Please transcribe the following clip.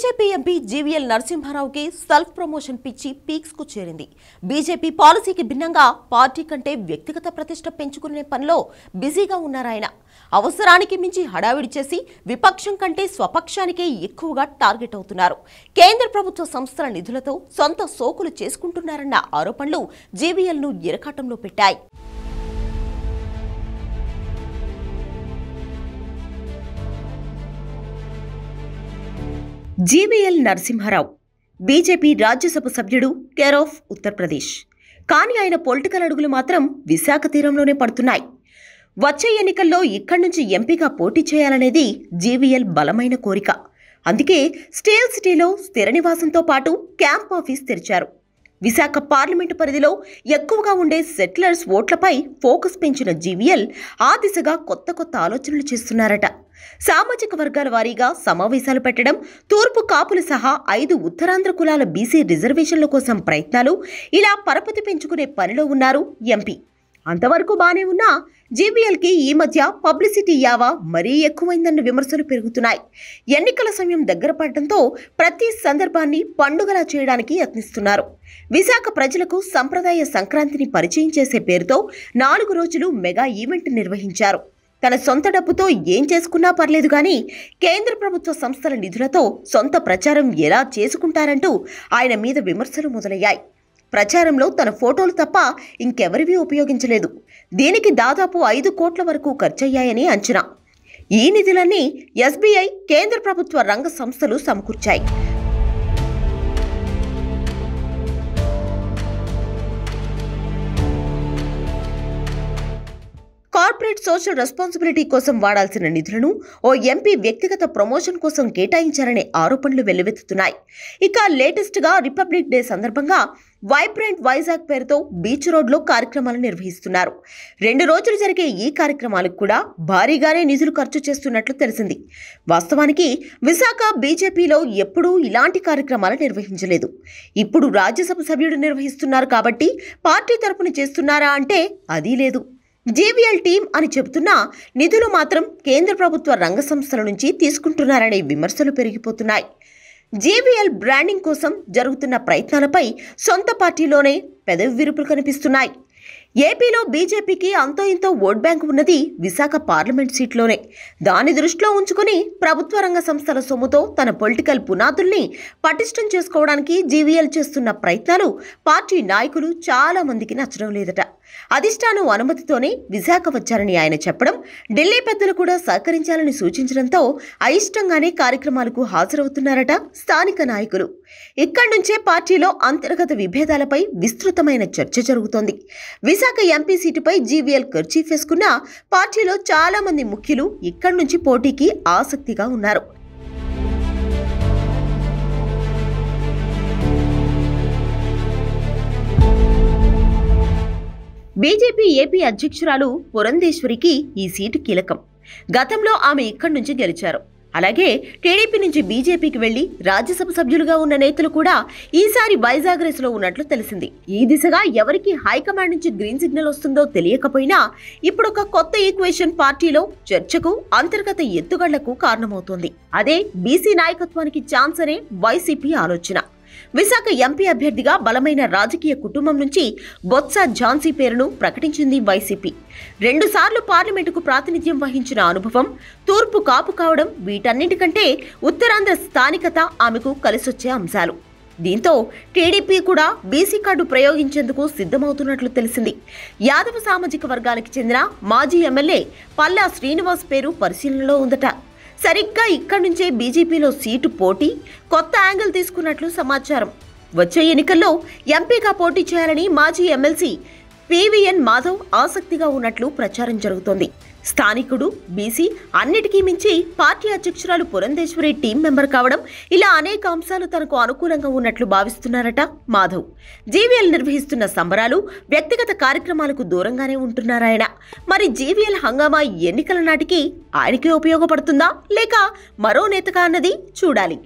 BJP MP GVL నరసింహారావుకి self promotion పిచ్చి పీక్స్కు చేరింది. బీజేపీ పాలసీకి భిన్నంగా పార్టీ కంటే వ్యక్తిగత ప్రతిష్ట పెంచుకునే పనిలో బిజీగా ఉన్నారాయన. అవసరానికి మించి హడావిడి చేసి విపక్షం కంటే స్వపక్షానికే ఎక్కువగా టార్గెట్ అవుతున్నారు. కేంద్ర ప్రభుత్వ సంస్థల నిధులతో సొంత సోకులు చేసుకుంటున్నారన్న ఆరోపణలు జీవీఎల్ను ఇరకాటంలో పెట్టాయి. జీవీఎల్ నరసింహారావు బీజేపీ రాజ్యసభ సభ్యుడు కేర్ ఆఫ్ ఉత్తరప్రదేశ్. కానీ ఆయన పొలిటికల్ అడుగులు మాత్రం విశాఖ తీరంలోనే పడుతున్నాయి. వచ్చే ఎన్నికల్లో ఇక్కడి నుంచి ఎంపీగా పోటీ చేయాలనేది జీవీఎల్ బలమైన కోరిక. అందుకే స్టీల్ సిటీలో స్థిర నివాసంతో పాటు క్యాంప్ ఆఫీస్ తెరిచారు. విశాఖ పార్లమెంటు పరిధిలో ఎక్కువగా ఉండే సెటిలర్స్ ఓట్లపై ఫోకస్ పెంచిన జీవీఎల్ ఆ దిశగా కొత్త కొత్త ఆలోచనలు చేస్తున్నారట. సామాజిక వర్గాల వారీగా సమావేశాలు పెట్టడం తూర్పు కాపులు సహా ఐదు ఉత్తరాంధ్ర కులాల బీసీ రిజర్వేషన్ల కోసం ప్రయత్నాలు ఇలా పరపతి పెంచుకునే పనిలో ఉన్నారు ఎంపీ. అంతవరకు బానే ఉన్నా జీబీఎల్కి ఈ మధ్య పబ్లిసిటీ యావా మరీ ఎక్కువైందన్న విమర్శలు పెరుగుతున్నాయి. ఎన్నికల సమయం దగ్గర పడడంతో ప్రతి సందర్భాన్ని పండుగలా చేయడానికి యత్నిస్తున్నారు. విశాఖ ప్రజలకు సంప్రదాయ సంక్రాంతిని పరిచయం చేసే పేరుతో నాలుగు రోజులు మెగా ఈవెంట్ నిర్వహించారు. తన సొంత డబ్బుతో ఏం చేసుకున్నా పర్లేదు కానీ కేంద్ర ప్రభుత్వ సంస్థల నిధులతో సొంత ప్రచారం ఎలా చేసుకుంటారంటూ ఆయన మీద విమర్శలు మొదలయ్యాయి. ప్రచారంలో తన ఫోటోలు తప్ప ఇంకెవరివి ఉపయోగించలేదు. దీనికి దాదాపు ఐదు కోట్ల వరకు ఖర్చయ్యాయని అంచనా. ఈ నిధులన్నీ ఎస్బీఐ కేంద్ర ప్రభుత్వ రంగ సంస్థలు సమకూర్చాయి. కార్పొరేట్ సోషల్ రెస్పాన్సిబిలిటీ కోసం వాడాల్సిన నిధులను ఓ ఎంపీ వ్యక్తిగత ప్రమోషన్ కోసం కేటాయించారనే ఆరోపణలు వెల్లువెత్తుతున్నాయి. ఇక లేటెస్ట్గా రిపబ్లిక్ డే సందర్భంగా వైబ్రెంట్ వైజాగ్ పేరుతో బీచ్ రోడ్లో కార్యక్రమాలు నిర్వహిస్తున్నారు. రెండు రోజులు జరిగే ఈ కార్యక్రమాలకు కూడా భారీగానే నిధులు ఖర్చు చేస్తున్నట్లు తెలిసింది. వాస్తవానికి విశాఖ బీజేపీలో ఎప్పుడూ ఇలాంటి కార్యక్రమాలు నిర్వహించలేదు. ఇప్పుడు రాజ్యసభ సభ్యుడు నిర్వహిస్తున్నారు కాబట్టి పార్టీ తరపున చేస్తున్నారా అంటే అదీ లేదు. జేబీఎల్ టీం అని చెబుతున్నా నిధులు మాత్రం కేంద్ర ప్రభుత్వ రంగ సంస్థల నుంచి తీసుకుంటున్నారనే విమర్శలు పెరిగిపోతున్నాయి. జేబీఎల్ బ్రాండింగ్ కోసం జరుగుతున్న ప్రయత్నాలపై సొంత పార్టీలోనే పెదవి విరుపులు కనిపిస్తున్నాయి. ఏపీలో బీజేపీకి అంతో ఇంతో ఓట్ బ్యాంక్ ఉన్నది విశాఖ పార్లమెంట్ సీట్లోనే. దాని దృష్టిలో ఉంచుకుని ప్రభుత్వ రంగ సంస్థల సొమ్ముతో తన పొలిటికల్ పునాదుల్ని పటిష్టం చేసుకోవడానికి జీవీఎల్ చేస్తున్న ప్రయత్నాలు పార్టీ నాయకులు చాలా మందికి నచ్చడం లేదట. అధిష్టానం అనుమతితోనే విశాఖ వచ్చారని ఆయన చెప్పడం ఢిల్లీ పెద్దలు కూడా సహకరించాలని సూచించడంతో అయిష్టంగానే కార్యక్రమాలకు హాజరవుతున్నారట స్థానిక నాయకులు. ఇక్కడి నుంచే పార్టీలో అంతర్గత విభేదాలపై విస్తృతమైన చర్చ జరుగుతోంది. విశాఖ ఎంపీ సీటుపై జీవీఎల్ ఖర్చీఫ్ వేసుకున్న పార్టీలో చాలా మంది ముఖ్యులు ఇక్కడి నుంచి పోటీకి ఆసక్తిగా ఉన్నారు. బీజేపీ ఏపీ అధ్యక్షురాలు పురంధేశ్వరికి ఈ సీటు కీలకం. గతంలో ఆమె ఇక్కడి నుంచి గెలిచారు. అలాగే టీడీపీ నుంచి బీజేపీకి వెళ్ళి రాజ్యసభ సభ్యులుగా ఉన్న నేతలు కూడా ఈసారి వైజాగ్ రేసులో ఉన్నట్లు తెలిసింది. ఈ దిశగా ఎవరికి హైకమాండ్ నుంచి గ్రీన్ సిగ్నల్ వస్తుందో తెలియకపోయినా ఇప్పుడు ఒక కొత్త ఈక్వేషన్ పార్టీలో చర్చకు అంతర్గత ఎత్తుగడలకు కారణమవుతోంది. అదే బీసీ నాయకత్వానికి ఛాన్స్ అనే వైసీపీ ఆలోచన. విశాఖ ఎంపీ అభ్యర్థిగా బలమైన రాజకీయ కుటుంబం నుంచి బొత్స ఝాన్సీ పేరును ప్రకటించింది వైసీపీ. రెండుసార్లు పార్లమెంటుకు ప్రాతినిధ్యం వహించిన అనుభవం తూర్పు కాపు కావడం వీటన్నిటికంటే ఉత్తరాంధ్ర స్థానికత ఆమెకు కలిసొచ్చే అంశాలు. దీంతో టీడీపీ కూడా బీసీ కార్డు ప్రయోగించేందుకు సిద్ధమవుతున్నట్లు తెలిసింది. యాదవ సామాజిక వర్గానికి చెందిన మాజీ ఎమ్మెల్యే పల్లా శ్రీనివాస్ పేరు పరిశీలనలో ఉందట. సరిగ్గా ఇక్కడి నుంచే బీజేపీలో సీటు పోటీ కొత్త యాంగిల్ తీసుకున్నట్లు సమాచారం. వచ్చే ఎన్నికల్లో ఎంపీగా పోటీ చేయాలని మాజీ ఎమ్మెల్సీ పివిఎన్ మాధవ్ ఆసక్తిగా ఉన్నట్లు ప్రచారం జరుగుతోంది. స్థానికుడు బీసీ అన్నిటికీ మించి పార్టీ అధ్యక్షురాలు పురంధేశ్వరి టీం మెంబర్ కావడం ఇలా అనేక అంశాలు తనకు అనుకూలంగా ఉన్నట్లు భావిస్తున్నారట మాధవ్. జీవీఎల్ నిర్వహిస్తున్న సంబరాలు వ్యక్తిగత కార్యక్రమాలకు దూరంగానే ఉంటున్నారాయన మరి జీవీఎల్ హంగామా ఎన్నికల నాటికి ఆయనకి ఉపయోగపడుతుందా? లేక మరో నేతగా అన్నది చూడాలి.